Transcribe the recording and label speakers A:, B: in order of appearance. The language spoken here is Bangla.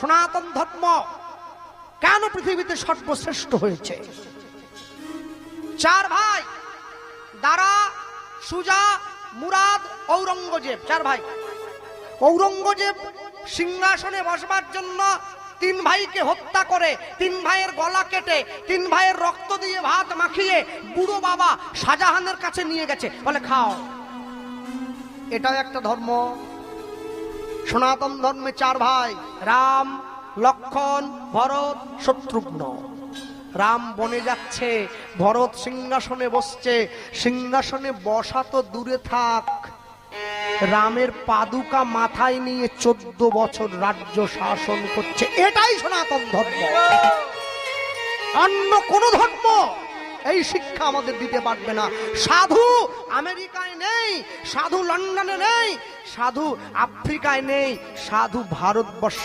A: সনাতন ধর্ম কেন পৃথিবীতে সর্বশ্রেষ্ঠ হয়েছে? চার ভাই, দারা, সুজা, মুরাদ, ঔরঙ্গজেব। চার ভাই। ঔরঙ্গজেব সিংহাসনে বসবার জন্য তিন ভাইকে হত্যা করে, তিন ভাইয়ের গলা কেটে, তিন ভাইয়ের রক্ত দিয়ে ভাত মাখিয়ে বুড়ো বাবা শাহজাহানের কাছে নিয়ে গেছে। বলে, খাও। এটাও একটা ধর্ম। সনাতন ধর্মে চার ভাই, রাম, লক্ষণ, ভরত, শত্রুঘ্ন। রাম বনে যাচ্ছে, ভরত সিংহাসনে বসছে, সিংহাসনে বসা তো দূরে থাক। রামের পাদুকা মাথায় নিয়ে চোদ্দ বছর রাজ্য শাসন করছে। এটাই সনাতন ধর্ম। অন্য কোন ধর্ম এই শিক্ষা আমাদের দিতে পারবে না। সাধু আমেরিকায় নেই, সাধু লন্ডনে নেই, সাধু আফ্রিকায় নেই, সাধু ভারতবর্ষ